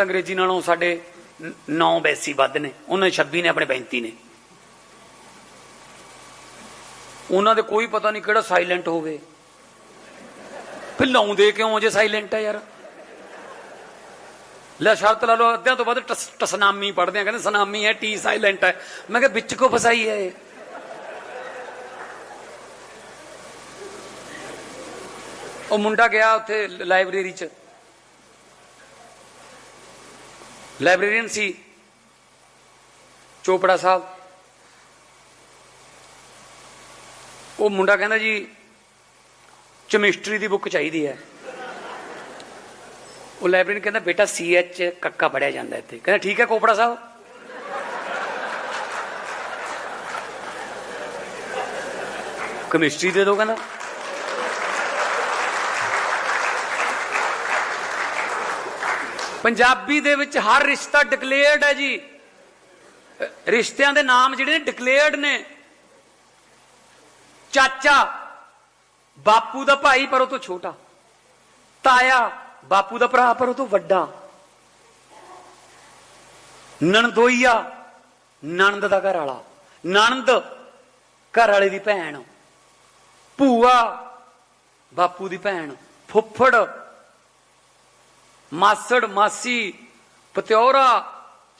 10% ਅੰਗਰੇਜ਼ੀ ਨਾਲੋਂ ਸਾਡੇ 9 ਬੈਸੀ ਵੱਧ ਨੇ। ਉਹਨਾਂ ਦੇ 26 ਨੇ, ਆਪਣੇ 35 ਨੇ। ਉਹਨਾਂ ਦੇ ਕੋਈ ਪਤਾ ਨਹੀਂ ਕਿਹੜਾ ਸਾਇਲੈਂਟ ਹੋਵੇ। ਫਿਰ ਲਾਉਂਦੇ ਕਿਉਂ ਜੇ ਸਾਇਲੈਂਟ ਹੈ ਯਾਰ? ਲੈ ਸ਼ਬਦ ਲਾ ਲਓ, ਅੱਧਿਆਂ ਤੋਂ ਵੱਧ ਟਸ- ਟਸਨਾਮੀ ਪੜਦੇ ਆ। ਕਹਿੰਦੇ ਸਨਾਮੀ ਹੈ, ਟੀ ਸਾਇਲੈਂਟ ਹੈ। ਮੈਂ ਕਿਹਾ, ਵਿੱਚ ਕੋ ਫਸਾਈ ਹੈ ਇਹ? ਉਹ ਮੁੰਡਾ ਗਿਆ ਉੱਥੇ ਲਾਇਬ੍ਰੇਰੀ 'ਚ। ਲਾਇਬ੍ਰੇਰੀਅਨ ਸੀ, ਚੋਪੜਾ ਸਾਹਿਬ। ਉਹ ਮੁੰਡਾ ਕਹਿੰਦਾ ਜੀ ਕੈਮਿਸਟਰੀ ਦੀ ਬੁੱਕ ਚਾਹੀਦੀ ਹੈ। ਉਹ ਲਾਇਬ੍ਰੇਰੀਅਨ ਕਹਿੰਦਾ, ਬੇਟਾ ਸੀ ਐਚ ਕੱਕਾ ਪੜਿਆ ਜਾਂਦਾ ਇੱਥੇ। ਕਹਿੰਦਾ, ਠੀਕ ਹੈ ਕੋਪੜਾ ਸਾਹਿਬ। ਕੈਮਿਸਟਰੀ ਦੇ ਦੋ ਕਹਿੰਦਾ। ਪੰਜਾਬੀ ਦੇ ਵਿੱਚ ਹਰ ਰਿਸ਼ਤਾ ਡਿਕਲੇਅਰਡ ਹੈ ਜੀ। ਰਿਸ਼ਤਿਆਂ ਦੇ ਨਾਮ ਜਿਹੜੇ ਨੇ ਡਿਕਲੇਅਰਡ ਨੇ। ਚਾਚਾ ਬਾਪੂ ਦਾ ਭਾਈ ਪਰ ਉਹ ਤੋਂ ਛੋਟਾ। ਤਾਇਆ ਬਾਪੂ ਦਾ ਭਰਾ ਪਰ ਉਹ ਤੋਂ ਵੱਡਾ। ਨਣਦੋਈਆ ਨਣਦ ਦਾ ਘਰ ਵਾਲਾ ਨਣਦ ਘਰ ਵਾਲੇ ਦੀ ਭੈਣ। ਭੂਆ ਬਾਪੂ ਦੀ ਭੈਣ। ਫੁੱਫੜ ਮਾਸੜ, ਮਾਸੀ, ਪਤਿਓਰਾ,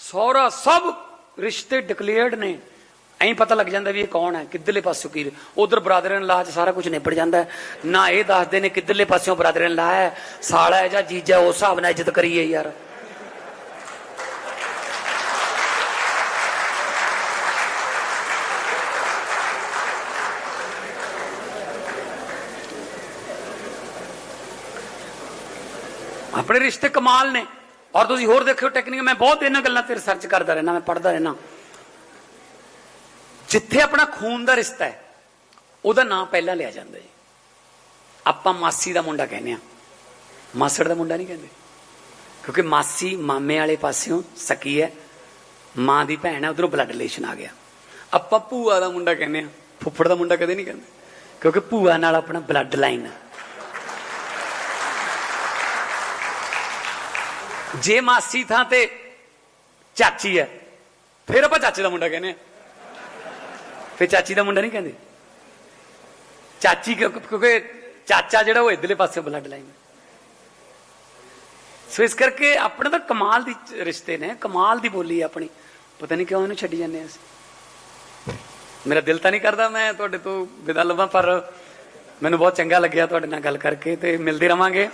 ਸਹੁਰਾ, ਸਭ ਰਿਸ਼ਤੇ ਡਿਕਲੇਅਰਡ ਨੇ। ਐਂ ਪਤਾ ਲੱਗ ਜਾਂਦਾ ਵੀ ਇਹ ਕੌਣ ਹੈ, ਕਿੱਧਰਲੇ ਪਾਸਿਓਂ ਕੀ ਉਧਰ ਬ੍ਰਦਰ ਇਨ ਲਾਹ ਚ ਸਾਰਾ ਕੁਝ ਨਿਬੜ ਜਾਂਦਾ ਨਾ ਇਹ ਦੱਸਦੇ ਨੇ ਕਿੱਧਰਲੇ ਪਾਸਿਓਂ ਬ੍ਰਦਰ ਇਨ ਲਾਹ ਹੈ, ਸਾਲਾ ਹੈ ਜਾਂ ਜੀਜਾ, ਉਸ ਹਿਸਾਬ ਨਾਲ ਇੱਜ਼ਤ ਕਰੀਏ ਯਾਰ। ਆਪਣੇ ਰਿਸ਼ਤੇ ਕਮਾਲ ਨੇ। ਔਰ ਤੁਸੀਂ ਹੋਰ ਦੇਖਿਓ ਟੈਕਨੀਕ ਮੈਂ ਬਹੁਤ ਇਹਨਾਂ ਗੱਲਾਂ ਤੇ ਰਿਸਰਚ ਕਰਦਾ ਰਹਿਣਾ ਮੈਂ ਪੜ੍ਹਦਾ ਰਹਿਣਾ ਜਿੱਥੇ ਆਪਣਾ ਖੂਨ ਦਾ ਰਿਸ਼ਤਾ ਹੈ, ਉਹਦਾ ਨਾਂ ਪਹਿਲਾਂ ਲਿਆ ਜਾਂਦਾ ਜੀ। ਆਪਾਂ ਮਾਸੀ ਦਾ ਮੁੰਡਾ ਕਹਿੰਦੇ ਆ ਮਾਸੜ ਦਾ ਮੁੰਡਾ ਨਹੀਂ ਕਹਿੰਦੇ। ਕਿਉਂਕਿ ਮਾਸੀ ਮਾਮੇ ਵਾਲੇ ਪਾਸਿਓਂ ਸਕੀ ਹੈ, ਮਾਂ ਦੀ ਭੈਣ ਹੈ, ਉਧਰੋਂ ਬਲੱਡ ਰਿਲੇਸ਼ਨ ਆ ਗਿਆ। ਆਪਾਂ ਭੂਆ ਦਾ ਮੁੰਡਾ ਕਹਿੰਦੇ ਆ ਫੁੱਫੜ ਦਾ ਮੁੰਡਾ ਕਦੇ ਨਹੀਂ ਕਹਿੰਦੇ। ਕਿਉਂਕਿ ਭੂਆ ਨਾਲ ਆਪਣਾ ਬਲੱਡ ਲਾਈਨ ਹੈ ਜੇ ਮਾਸੀ ਥਾਂ ਤੇ ਚਾਚੀ ਹੈ, ਫਿਰ ਆਪਾਂ ਚਾਚੇ ਦਾ ਮੁੰਡਾ ਕਹਿੰਦੇ ਆ ਫਿਰ ਚਾਚੀ ਦਾ ਮੁੰਡਾ ਨਹੀਂ ਕਹਿੰਦੇ। ਚਾਚੀ ਕਿਉਂ- ਕਿਉਂਕਿ ਚਾਚਾ ਜਿਹੜਾ ਉਹ ਇਧਰਲੇ ਪਾਸੇ ਬਲੱਡ ਲਾਈਨ ਸੋ ਇਸ ਕਰਕੇ ਆਪਣੇ ਤਾਂ ਕਮਾਲ ਦੀ ਰਿਸ਼ਤੇ ਨੇ, ਕਮਾਲ ਦੀ ਬੋਲੀ ਹੈ ਆਪਣੀ। ਪਤਾ ਨਹੀਂ ਕਿਉਂ ਇਹਨੂੰ ਛੱਡੀ ਜਾਂਦੇ ਅਸੀਂ। ਮੇਰਾ ਦਿਲ ਤਾਂ ਨਹੀਂ ਕਰਦਾ ਮੈਂ ਤੁਹਾਡੇ ਤੋਂ ਵਿਦਾ ਲਵਾਂ, ਪਰ ਮੈਨੂੰ ਬਹੁਤ ਚੰਗਾ ਲੱਗਿਆ ਤੁਹਾਡੇ ਨਾਲ ਗੱਲ ਕਰਕੇ ਤੇ ਮਿਲਦੇ ਰਵਾਂਗੇ।